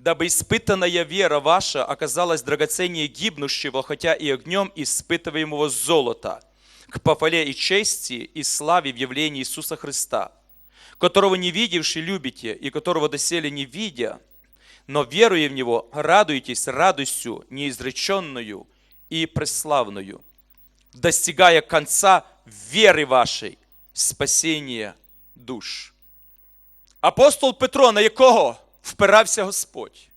дабы испытанная вера ваша оказалась драгоценнее гибнущего, хотя и огнем испытываемого золота, к похвале и чести и славе в явлении Иисуса Христа, которого не видевши любите, и которого доселе не видя, но веруя в Него, радуйтесь радостью неизреченную и преславную, достигая конца веры вашей, спасения душ. Апостол Петро, на якого впирався Господь.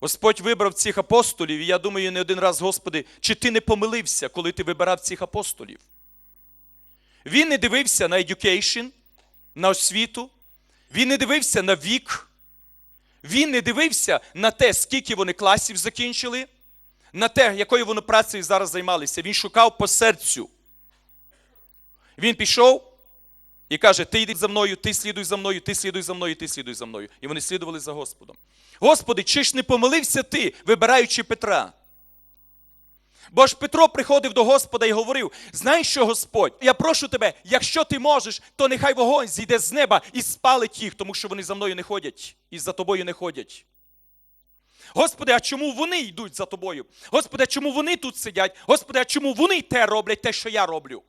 Господь вибрав цих апостолів, і я думаю, не один раз, Господи, чи ти не помилився, коли ти вибирав цих апостолів? Він не дивився на education, на освіту, він не дивився на вік, він не дивився на те, скільки вони класів закінчили, на те, якою вони працею зараз займалися. Він шукав по серцю. Він пішов і каже: Ти йди за мною, ти слідуй за мною, ти слідуй за мною, ти слідуй за мною. І вони слідували за Господом. Господи, чи ж не помилився ти, вибираючи Петра? Бо ж Петро приходив до Господа і говорив: знаєш що, Господь, я прошу тебе, якщо ти можеш, то нехай вогонь зійде з неба і спалить їх, тому що вони за мною не ходять і за тобою не ходять. Господи, а чому вони йдуть за тобою? Господи, а чому вони тут сидять? Господи, а чому вони те роблять, те, що я роблю?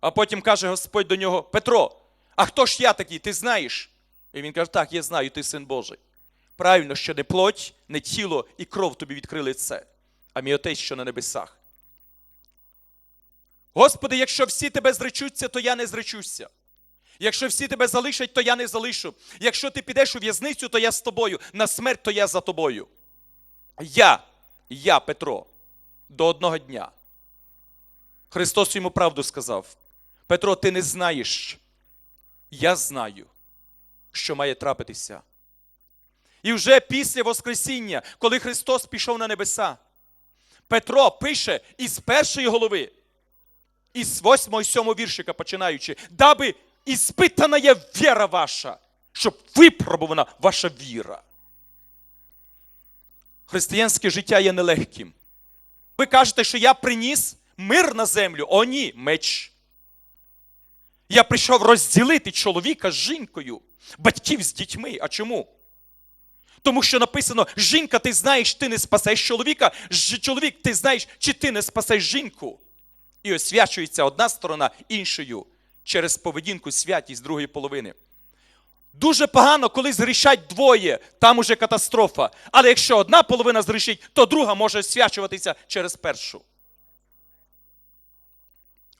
А потім каже Господь до нього: Петро, а хто ж я такий? Ти знаєш? І він каже: Так, я знаю, ти син Божий. Правильно, що не плоть, не тіло і кров тобі відкрили це, а мій отець, що на небесах. Господи, якщо всі тебе зречуться, то я не зречуся. Якщо всі тебе залишать, то я не залишу. Якщо ти підеш у в'язницю, то я з тобою. На смерть, то я за тобою. Я, я, Петро, до одного дня. Христос йому правду сказав. Петро, ти не знаєш. Я знаю, що має трапитися. І вже після Воскресіння, коли Христос пішов на небеса, Петро пише із першої голови, із восьмого і сьомого віршика починаючи, даби іспитана є віра ваша, щоб випробувана ваша віра. Християнське життя є нелегким. Ви кажете, що я приніс мир на землю. О, ні, меч. Я прийшов розділити чоловіка з жінкою, батьків з дітьми. А чому? Тому що написано: жінка, ти знаєш, ти не спасеш чоловіка, чоловік, ти знаєш, чи ти не спасеш жінку. І освячується одна сторона іншою через поведінку святість другої половини. Дуже погано, коли згрішать двоє, там уже катастрофа. Але якщо одна половина згрішить, то друга може освячуватися через першу.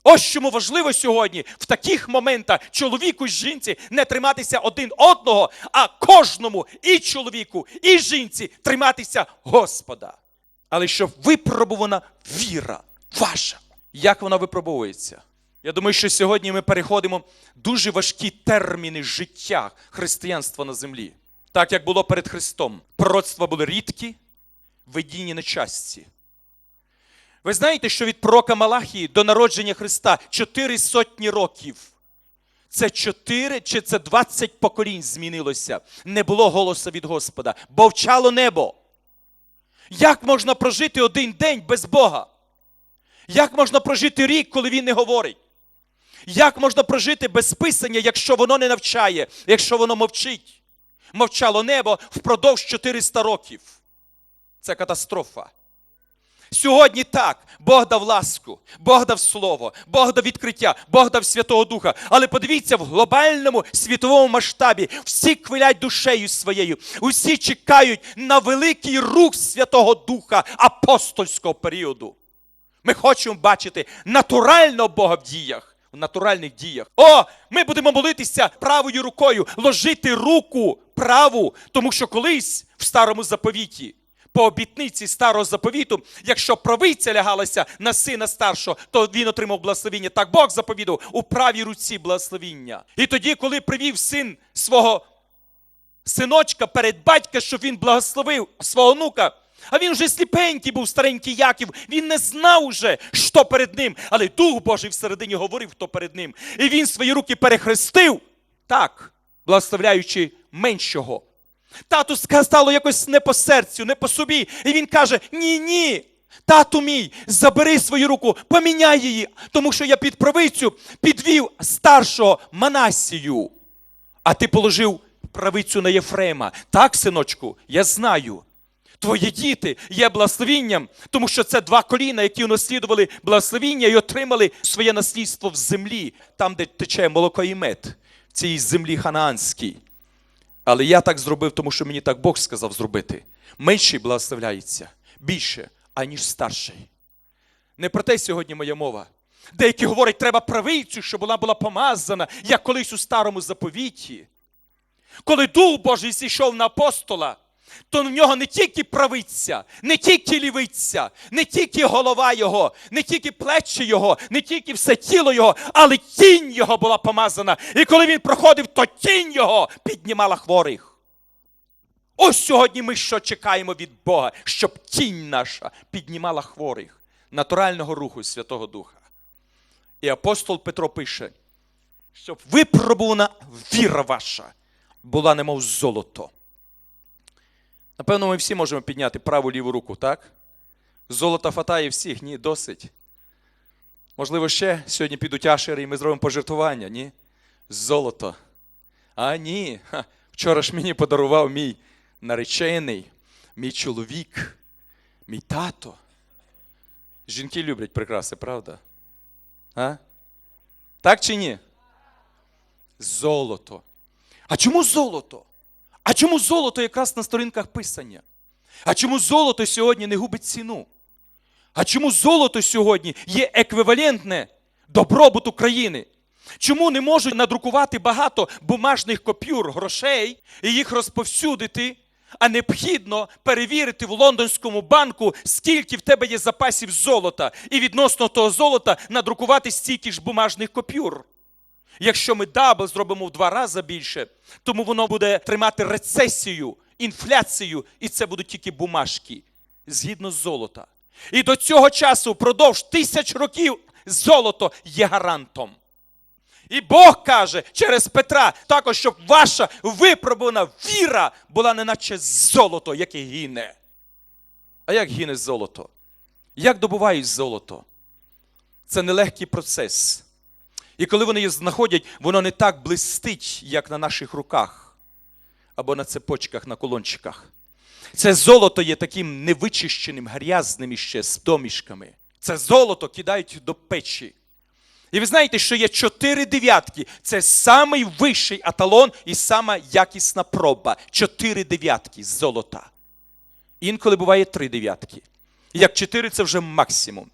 Ось чому важливо сьогодні в таких моментах чоловіку і жінці не триматися один одного, а кожному і чоловіку, і жінці триматися Господа. Але щоб випробувана віра ваша. Як вона випробовується? Я думаю, що сьогодні ми переходимо дуже важкі терміни життя християнства на землі. Так як було перед Христом. Пророцтва були рідкі, видіння нечасті. Ви знаєте, що від пророка Малахії до народження Христа чотири сотні років. Це чотири чи це двадцять поколінь змінилося. Не було голоса від Господа, бо вчало небо. Як можна прожити один день без Бога? Як можна прожити рік, коли він не говорить? Як можна прожити без писання, якщо воно не навчає, якщо воно мовчить? Мовчало небо впродовж 400 років. Це катастрофа. Сьогодні так, Бог дав ласку, Бог дав слово, Бог дав відкриття, Бог дав Святого Духа. Але подивіться, в глобальному світовому масштабі всі квилять душею своєю, усі чекають на великий рух Святого Духа апостольського періоду. Ми хочемо бачити натурального Бога в діях. В натуральних діях. О, ми будемо молитися правою рукою, ложити руку праву, тому що колись в старому заповіті по обітниці старого заповіту, якщо правиця лягалася на сина старшого, то він отримав благословіння. Так Бог заповідав у правій руці благословіння. І тоді, коли привів син свого синочка перед батька, щоб він благословив свого онука, а він вже сліпенький був, старенький Яків, він не знав уже, що перед ним, але Дух Божий всередині говорив, хто перед ним. І він свої руки перехрестив, так, благословляючи меншого. Тату стало якось не по серцю, не по собі. І він каже: Ні, ні. Тату мій, забери свою руку, поміняй її, тому що я під правицю підвів старшого Манасію, а ти положив правицю на Єфрема. Так, синочку, я знаю. Твої діти є благословінням, тому що це два коліна, які унаслідували благословіння і отримали своє наслідство в землі, там, де тече молоко і мед, в цій землі ханаанській. Але я так зробив, тому що мені так Бог сказав зробити. Менший благословляється більше, аніж старший. Не про те сьогодні моя мова. Деякі говорять, треба правицю, щоб вона була помазана, як колись у старому заповіті. Коли Дух Божий зійшов на апостола, то в нього не тільки правиця, не тільки лівиця, не тільки голова його, не тільки плечі його, не тільки все тіло його, але тінь його була помазана. І коли він проходив, то тінь його піднімала хворих. Ось сьогодні ми що чекаємо від Бога, щоб тінь наша піднімала хворих, натурального руху Святого Духа. І апостол Петро пише, щоб випробувана віра ваша була немов золото. Напевно, ми всі можемо підняти праву ліву руку, так? Золота фатає всіх, ні, досить. Можливо, ще сьогодні підуть ашери і ми зробимо пожертвування, ні? Золото. А ні. Ха. Вчора ж мені подарував мій наречений, мій чоловік, мій тато. Жінки люблять прикраси, правда? А? Так чи ні? Золото. А чому золото? А чому золото якраз на сторінках писання? А чому золото сьогодні не губить ціну? А чому золото сьогодні є еквівалентне добробуту країни? Чому не можуть надрукувати багато бумажних копюр грошей і їх розповсюдити, а необхідно перевірити в лондонському банку, скільки в тебе є запасів золота, і відносно того золота надрукувати стільки ж бумажних копюр? Якщо ми дабл зробимо в два рази більше, тому воно буде тримати рецесію, інфляцію, і це будуть тільки бумажки згідно з золота. І до цього часу, впродовж тисяч років, золото є гарантом. І Бог каже через Петра також, щоб ваша випробувана віра була неначе золото, яке гине. А як гине золото? Як добувають золото? Це нелегкий процес. І коли вони її знаходять, воно не так блистить, як на наших руках або на цепочках, на колончиках. Це золото є таким невичищеним, грязним іще з домішками. Це золото кидають до печі. І ви знаєте, що є чотири дев'ятки. Це самий вищий аталон і сама якісна проба. Чотири дев'ятки золота. Інколи буває три дев'ятки. Як чотири це вже максимум.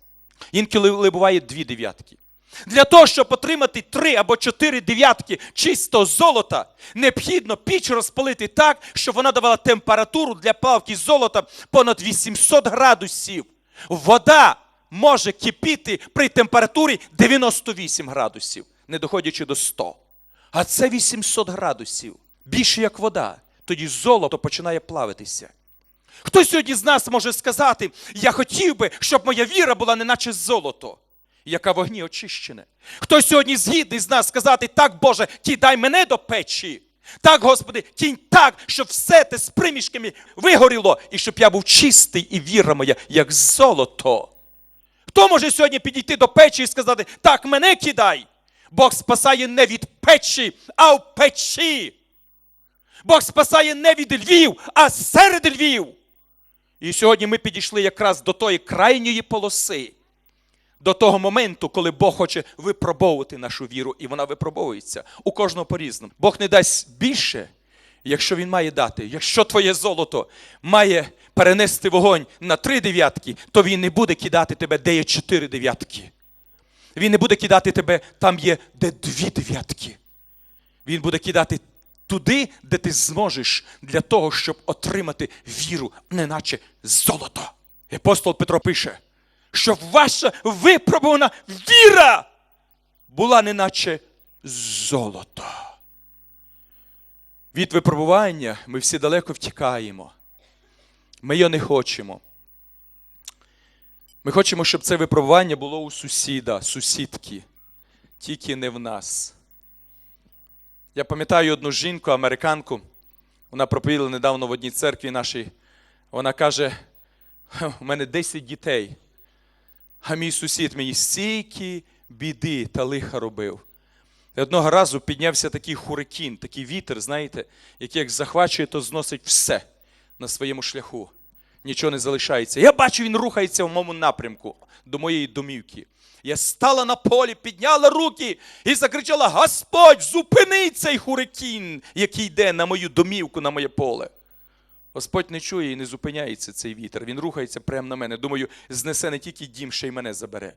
Інколи буває дві дев'ятки. Для того, щоб отримати три або чотири дев'ятки чистого золота, необхідно піч розпалити так, щоб вона давала температуру для плавки золота понад 800 градусів. Вода може кипіти при температурі 98 градусів, не доходячи до 100. А це 800 градусів. Більше як вода. Тоді золото починає плавитися. Хто сьогодні з нас може сказати, я хотів би, щоб моя віра була неначе золото, яка в огні очищене? Хто сьогодні згідний з нас сказати, так, Боже, кидай мене до печі. Так, Господи, кінь так, щоб все те з примішками вигоріло, і щоб я був чистий і віра моя, як золото. Хто може сьогодні підійти до печі і сказати, так, мене кидай? Бог спасає не від печі, а в печі. Бог спасає не від львів, а серед львів. І сьогодні ми підійшли якраз до тої крайньої полоси, до того моменту, коли Бог хоче випробовувати нашу віру, і вона випробовується у кожного по-різному. Бог не дасть більше, якщо він має дати. Якщо твоє золото має перенести вогонь на три дев'ятки, то він не буде кидати тебе, де є чотири дев'ятки. Він не буде кидати тебе там є, де дві дев'ятки. Він буде кидати туди, де ти зможеш для того, щоб отримати віру, неначе золото. Апостол Петро пише, щоб ваша випробувана віра була неначе золото. Від випробування ми всі далеко втікаємо. Ми його не хочемо. Ми хочемо, щоб це випробування було у сусіда, сусідки, тільки не в нас. Я пам'ятаю одну жінку, американку, вона проповідала недавно в одній церкві нашій. Вона каже: у мене 10 дітей, а мій сусід мені стільки біди та лиха робив. І одного разу піднявся такий хурикін, такий вітер, знаєте, який як захвачує, то зносить все на своєму шляху. Нічого не залишається. Я бачу, він рухається в моєму напрямку до моєї домівки. Я стала на полі, підняла руки і закричала: Господь, зупини цей хурикін, який йде на мою домівку, на моє поле. Господь не чує і не зупиняється цей вітер. Він рухається прямо на мене. Думаю, знесе не тільки дім, ще й мене забере.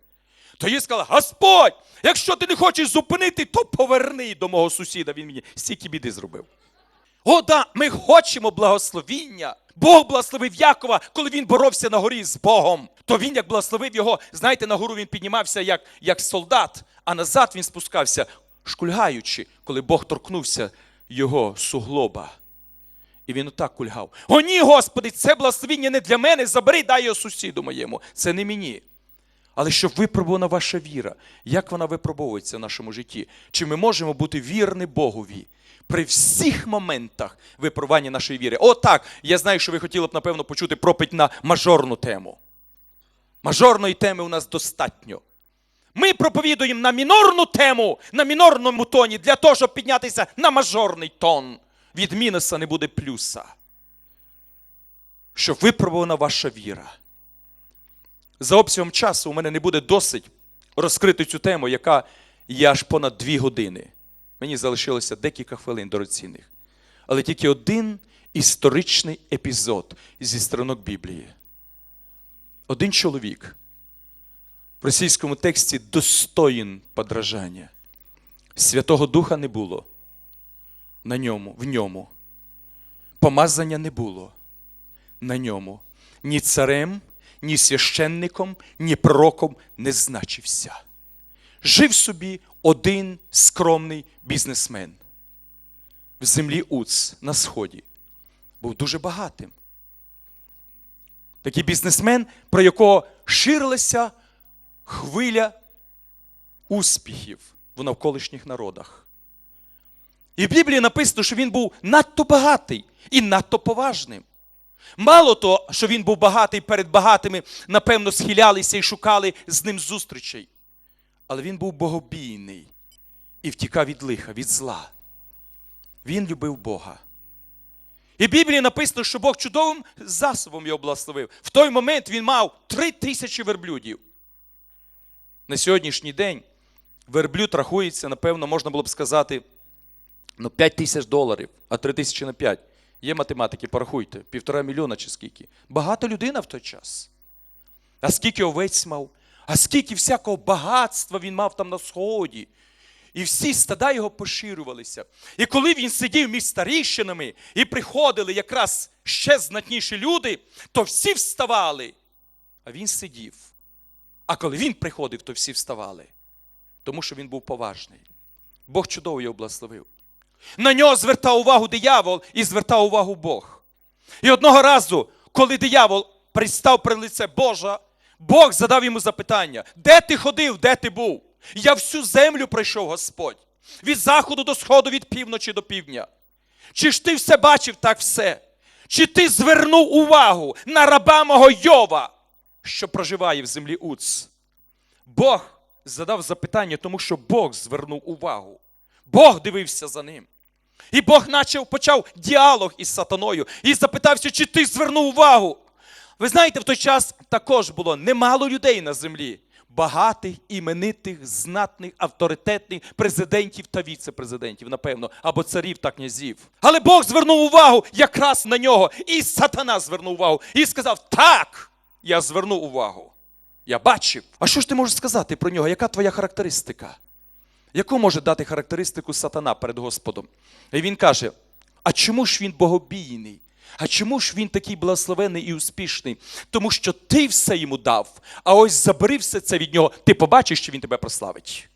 То я сказала: Господь, якщо ти не хочеш зупинити, то поверни до мого сусіда. Він мені стільки біди зробив. О, да, ми хочемо благословіння. Бог благословив Якова, коли він боровся на горі з Богом. То він, як благословив його, знаєте, на гору він піднімався як, як солдат, а назад він спускався, шкульгаючи, коли Бог торкнувся його суглоба. І він отак кульгав. О, ні, Господи, це благословіння не для мене. Забери, дай його сусіду моєму. Це не мені. Але щоб випробувана ваша віра, як вона випробовується в нашому житті? Чи ми можемо бути вірні Богові при всіх моментах випробування нашої віри? О, так, я знаю, що ви хотіли б, напевно, почути пропить на мажорну тему. Мажорної теми у нас достатньо. Ми проповідуємо на мінорну тему, на мінорному тоні, для того, щоб піднятися на мажорний тон. Від мінуса не буде плюса. Щоб випробувана ваша віра. За обсягом часу у мене не буде досить розкрити цю тему, яка є аж понад дві години. Мені залишилося декілька хвилин дорогоцінних. Але тільки один історичний епізод зі сторінок Біблії. Один чоловік в російському тексті достоїн подражання. Святого Духа не було на ньому, в ньому. Помазання не було на ньому. Ні царем, ні священником, ні пророком не значився. Жив собі один скромний бізнесмен в землі Уц на сході. Був дуже багатим. Такий бізнесмен, про якого ширилася хвиля успіхів в навколишніх народах. І в Біблії написано, що він був надто багатий і надто поважним. Мало того, що він був багатий перед багатими, напевно, схилялися і шукали з ним зустрічей. Але він був богобійний і втікав від лиха, від зла. Він любив Бога. І в Біблії написано, що Бог чудовим засобом його благословив. В той момент він мав три тисячі верблюдів. На сьогоднішній день верблюд рахується, напевно, можна було б сказати, ну, 5 тисяч доларів, а 3 тисячі на 5. Є математики, порахуйте, півтора мільйона чи скільки. Багато людина в той час. А скільки овець мав, а скільки всякого багатства він мав там на сході. І всі стада його поширювалися. І коли він сидів між старіщинами і приходили якраз ще знатніші люди, то всі вставали, а він сидів. А коли він приходив, то всі вставали, тому що він був поважний. Бог чудово його благословив. На нього звертав увагу диявол і звертав увагу Бог. І одного разу, коли диявол пристав при лице Божа, Бог задав йому запитання: де ти ходив, де ти був? Я всю землю пройшов, Господь, від заходу до сходу, від півночі до півдня. Чи ж ти все бачив так все? Чи ти звернув увагу на раба мого Йова, що проживає в землі Уц? Бог задав запитання, тому що Бог звернув увагу. Бог дивився за ним. І Бог начав, почав діалог із сатаною і запитався, чи ти звернув увагу. Ви знаєте, в той час також було немало людей на землі, багатих, іменитих, знатних, авторитетних президентів та віце-президентів, напевно, або царів та князів. Але Бог звернув увагу якраз на нього, і сатана звернув увагу і сказав: Так, я звернув увагу. Я бачив. А що ж ти можеш сказати про нього? Яка твоя характеристика? Яку може дати характеристику сатана перед Господом? І він каже: А чому ж він богобійний? А чому ж він такий благословений і успішний? Тому що ти все йому дав, а ось забери все це від нього, ти побачиш, що він тебе прославить.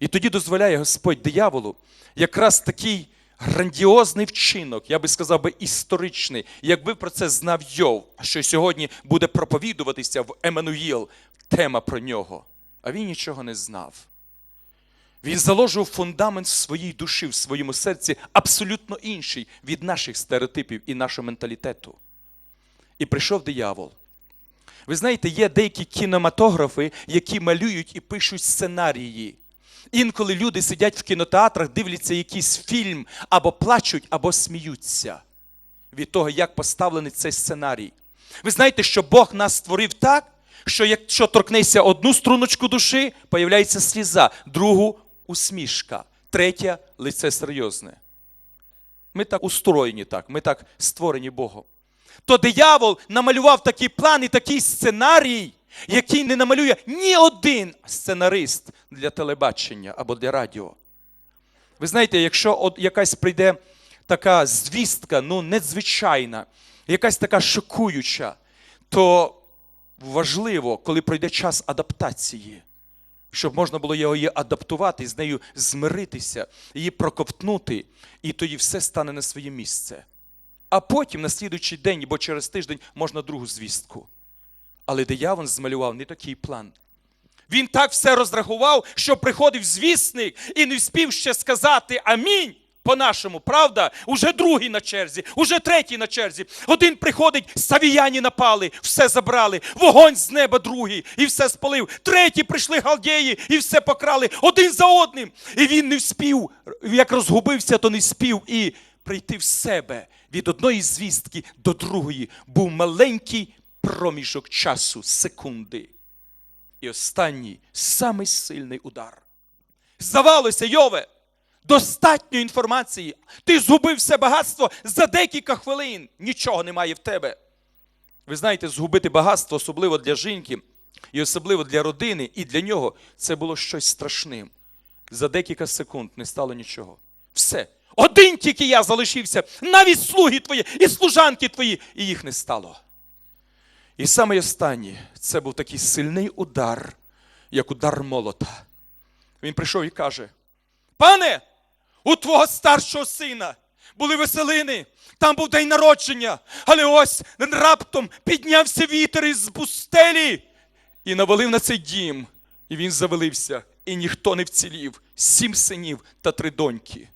І тоді дозволяє Господь дияволу якраз такий грандіозний вчинок, я би сказав би історичний, якби про це знав Йов, що сьогодні буде проповідуватися в Еммануїл, тема про нього. А він нічого не знав. Він заложив фундамент в своїй душі, в своєму серці абсолютно інший від наших стереотипів і нашого менталітету. І прийшов диявол. Ви знаєте, є деякі кінематографи, які малюють і пишуть сценарії. Інколи люди сидять в кінотеатрах, дивляться якийсь фільм, або плачуть, або сміються від того, як поставлений цей сценарій. Ви знаєте, що Бог нас створив так, що якщо торкнеться одну струночку душі, появляється сліза, другу усмішка, третя лице серйозне. Ми так устроєні так, ми так створені Богом. То диявол намалював такий план і такий сценарій, який не намалює ні один сценарист для телебачення або для радіо. Ви знаєте, якщо от якась прийде така звістка, ну надзвичайна, якась така шокуюча, то важливо, коли пройде час адаптації, щоб можна було її адаптувати, з нею змиритися, її проковтнути, і тоді все стане на своє місце. А потім, на слідуючий день або через тиждень, можна другу звістку. Але диявол змалював не такий план. Він так все розрахував, що приходив звісник і не вспів ще сказати амінь. По-нашому, правда? Уже другий на черзі, уже третій на черзі. Один приходить, савіяні напали, все забрали, вогонь з неба другий, і все спалив. Третій прийшли галдеї і все покрали один за одним. І він не вспів, як розгубився, то не спів і прийти в себе від одної звістки до другої. Був маленький проміжок часу, секунди. І останній самий сильний удар. Здавалося, Йове, достатньо інформації. Ти згубив все багатство за декілька хвилин. Нічого немає в тебе. Ви знаєте, згубити багатство, особливо для жінки, і особливо для родини, і для нього це було щось страшним. За декілька секунд не стало нічого. Все. Один тільки я залишився, навіть слуги твої і служанки твої, і їх не стало. І саме останнє це був такий сильний удар, як удар молота. Він прийшов і каже: Пане, у твого старшого сина були веселини, там був день народження, але ось раптом піднявся вітер із пустелі і навалив на цей дім. І він завалився, і ніхто не вцілів. Сім синів та три доньки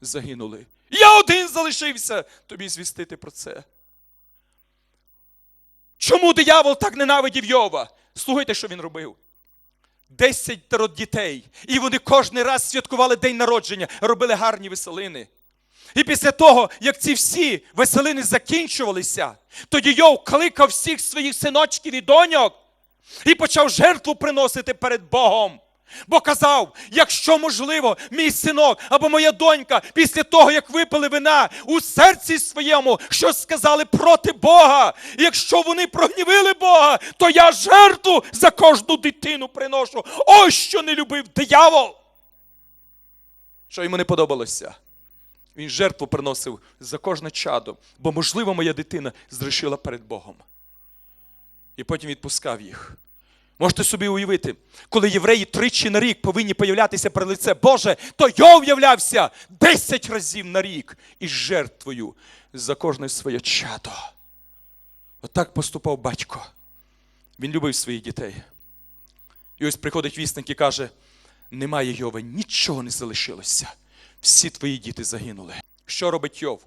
загинули. Я один залишився тобі звістити про це. Чому диявол так ненавидів Йова? Слухайте, що він робив. Десятеро дітей. І вони кожен раз святкували день народження, робили гарні веселини. І після того, як ці всі веселини закінчувалися, тоді Йов кликав всіх своїх синочків і доньок і почав жертву приносити перед Богом. Бо казав, якщо можливо, мій синок або моя донька, після того, як випили вина у серці своєму, що сказали проти Бога, якщо вони прогнівили Бога, то я жертву за кожну дитину приношу. Ось що не любив диявол. Що йому не подобалося. Він жертву приносив за кожне чадо, бо, можливо, моя дитина зрішила перед Богом. І потім відпускав їх. Можете собі уявити, коли євреї тричі на рік повинні появлятися при лице Боже, то Йов являвся 10 разів на рік із жертвою за кожне своє чадо. Отак поступав батько. Він любив своїх дітей. І ось приходить вісник і каже: немає Йова, нічого не залишилося. Всі твої діти загинули. Що робить Йов?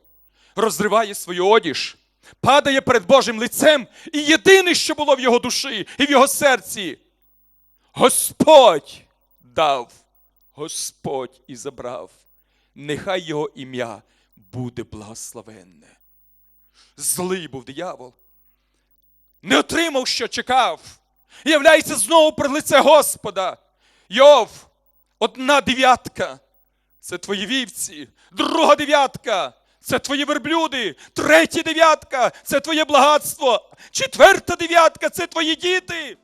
Розриває свою одіж, падає перед Божим лицем, і єдине, що було в його душі і в його серці. Господь дав, Господь і забрав. Нехай його ім'я буде благословенне. Злий був диявол. Не отримав, що чекав. Являється знову при лице Господа. Йов, одна дев'ятка. Це твої вівці, друга дев'ятка. Це твої верблюди, третя дев'ятка. Це твоє благатство, четверта дев'ятка. Це твої діти.